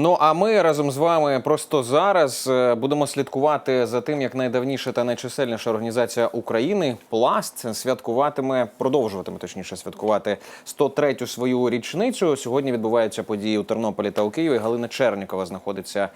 Ну а ми разом з вами просто зараз е, будемо слідкувати за тим, як найдавніша та найчисельніша організація України Пласт святкуватиме, продовжуватиме точніше святкувати 103-ю свою річницю. Сьогодні відбуваються події у Тернополі та у Києві. Галина Чернікова знаходиться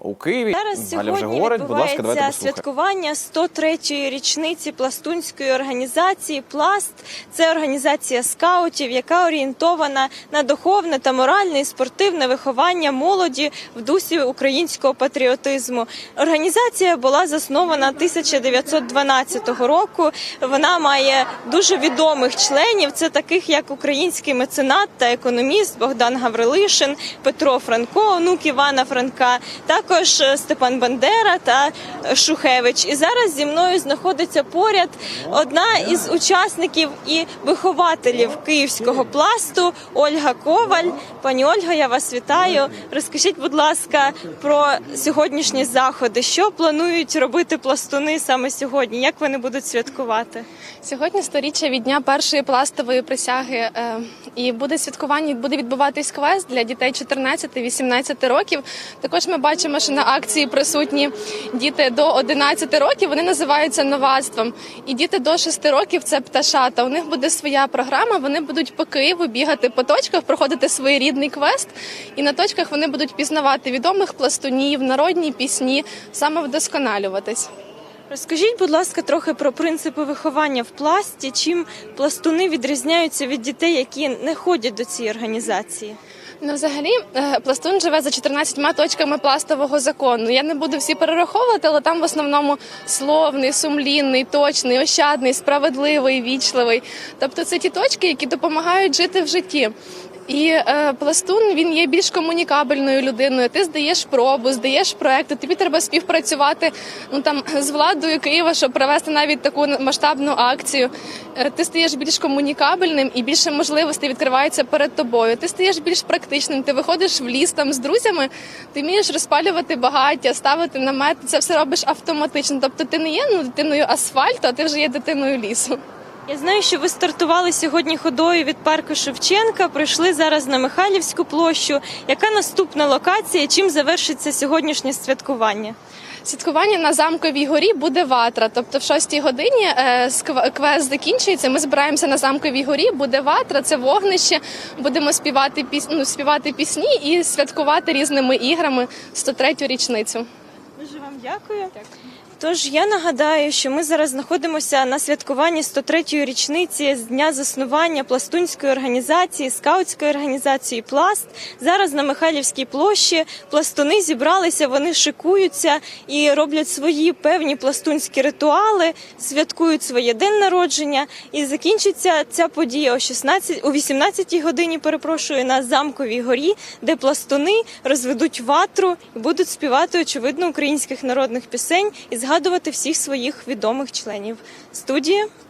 у Києві. Зараз Галя вже сьогодні говорить. Будь ласка, давайте святкування 103-ї річниці пластунської організації Пласт. Це організація скаутів, яка орієнтована на духовне та моральне і спортивне виховання молоді в дусі українського патріотизму. Організація була заснована 1912 року. Вона має дуже відомих членів. Це таких як український меценат та економіст Богдан Гаврилишин, Петро Франко, онук Івана Франка, також е, Степан Бандера та Шухевич. І зараз зі мною знаходиться поряд одна із учасників і вихователів київського пласту Ольга Коваль. Пані Ольга, я вас вітаю. Розкажіть, будь ласка, про сьогоднішні заходи. Що планують робити пластуни саме сьогодні? Як вони будуть святкувати? Сьогодні сторіччя від дня першої пластової присяги, е, і буде святкування, буде відбуватись квест для дітей 14-18 років. Також ми бачимо, що на акції присутні діти до 11 років. Вони називаються новацтвом. І діти до 6 років це пташата. У них буде своя програма. Вони будуть по Києву бігати по точках, проходити своєрідний квест. І на точках вони будуть пізнавати відомих пластунів, народні пісні, самовдосконалюватись. Розкажіть, будь ласка, трохи про принципи виховання в пласті. Чим пластуни відрізняються від дітей, які не ходять до цієї організації? Ну, взагалі, е, пластун живе за 14 точками пластового закону. Я не буду всі перераховувати, але там в основному словний, сумлінний, точний, ощадний, справедливий, вічливий. Тобто це ті точки, які допомагають жити в житті. І е, пластун він є більш комунікабельною людиною. Ти здаєш пробу, здаєш проекти. Тобі треба співпрацювати ну там з владою Києва, щоб провести навіть таку масштабну акцію. Е, ти стаєш більш комунікабельним і більше можливостей відкривається перед тобою. Ти стаєш більш практичним. Ти виходиш в ліс там з друзями. Ти вмієш розпалювати багаття, ставити намет. Це все робиш автоматично. Тобто, ти не є ну, дитиною асфальту, а ти вже є дитиною лісу. Я знаю, що ви стартували сьогодні ходою від парку Шевченка. Прийшли зараз на Михайлівську площу. Яка наступна локація? Чим завершиться сьогоднішнє святкування? Святкування на замковій горі буде ватра. Тобто, в 6 годині е, квест закінчується. Ми збираємося на замковій горі. Буде ватра, це вогнище. Будемо співати піс... ну, співати пісні і святкувати різними іграми 103-ю річницю. Дуже вам дякую. Тож я нагадаю, що ми зараз знаходимося на святкуванні 103-ї річниці з дня заснування пластунської організації, скаутської організації Пласт. Зараз на Михайлівській площі пластуни зібралися, вони шикуються і роблять свої певні пластунські ритуали, святкують своє день народження. І закінчиться ця подія о 16, о 18 годині. Перепрошую на замковій горі, де пластуни розведуть ватру і будуть співати очевидно українських народних пісень і згадувати всіх своїх відомих членів студії.